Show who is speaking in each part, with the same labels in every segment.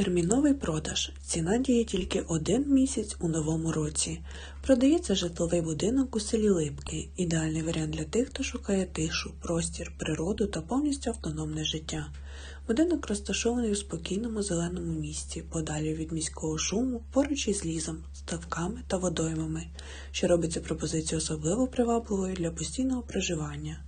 Speaker 1: Терміновий продаж. Ціна діє тільки один місяць у новому році. Продається житловий будинок у селі Липки. Ідеальний варіант для тих, хто шукає тишу, простір, природу та повністю автономне життя. Будинок розташований у спокійному зеленому місці, подалі від міського шуму, поруч із лізом, ставками та водоймами, що робить цю пропозицію особливо привабливою для постійного проживання.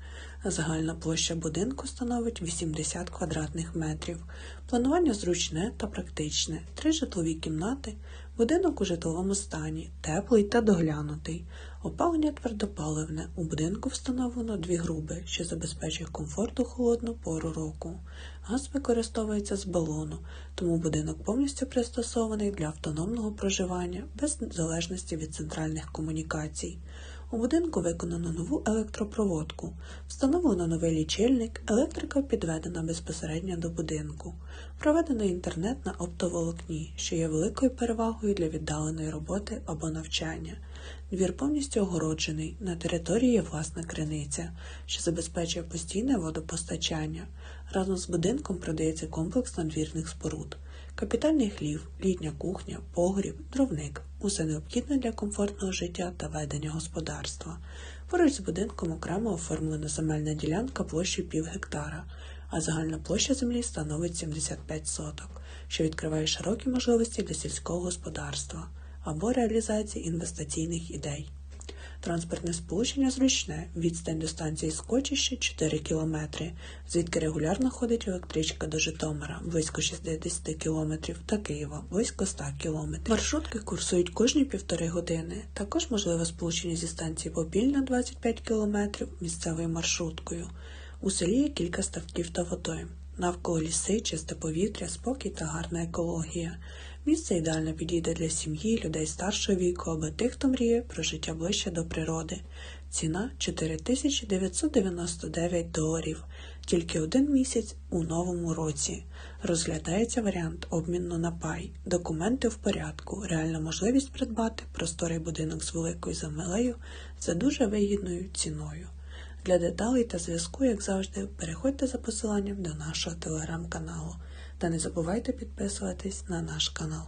Speaker 1: Загальна площа будинку становить 80 квадратних метрів. Планування зручне та практичне. Три житлові кімнати, будинок у житловому стані, теплий та доглянутий. Опалення твердопаливне. У будинку встановлено дві груби, що забезпечує комфорт у холодну пору року. Газ використовується з балону, тому будинок повністю пристосований для автономного проживання без залежності від центральних комунікацій. У будинку виконано нову електропроводку, встановлено новий лічильник, електрика підведена безпосередньо до будинку. Проведено інтернет на оптоволокні, що є великою перевагою для віддаленої роботи або навчання. Двір повністю огороджений, на території є власна криниця, що забезпечує постійне водопостачання. Разом з будинком продається комплекс надвірних споруд. Капітальний хлів, літня кухня, погріб, дровник усе необхідне для комфортного життя та ведення господарства. Поруч з будинком окремо оформлена земельна ділянка площею пів гектара, а загальна площа землі становить 75 соток, що відкриває широкі можливості для сільського господарства або реалізації інвестиційних ідей. Транспортне сполучення зручне, відстань до станції Скочище 4 км, звідки регулярно ходить електричка до Житомира близько 60 км та Києва близько 100 км. Маршрутки курсують кожні півтори години. Також можливе сполучення зі станції Попільна 25 км місцевою маршруткою. У селі є кілька ставків та водойм. Навколо ліси, чисте повітря, спокій та гарна екологія. Місце ідеально підійде для сім'ї, людей старшого віку або тих, хто мріє про життя ближче до природи. Ціна 4999 доларів. Тільки один місяць у новому році. Розглядається варіант обміну на пай. Документи в порядку. Реальна можливість придбати просторий будинок з великою землею за дуже вигідною ціною. Для деталей та зв'язку, як завжди, переходьте за посиланням до нашого телеграм-каналу та не забувайте підписуватись на наш канал.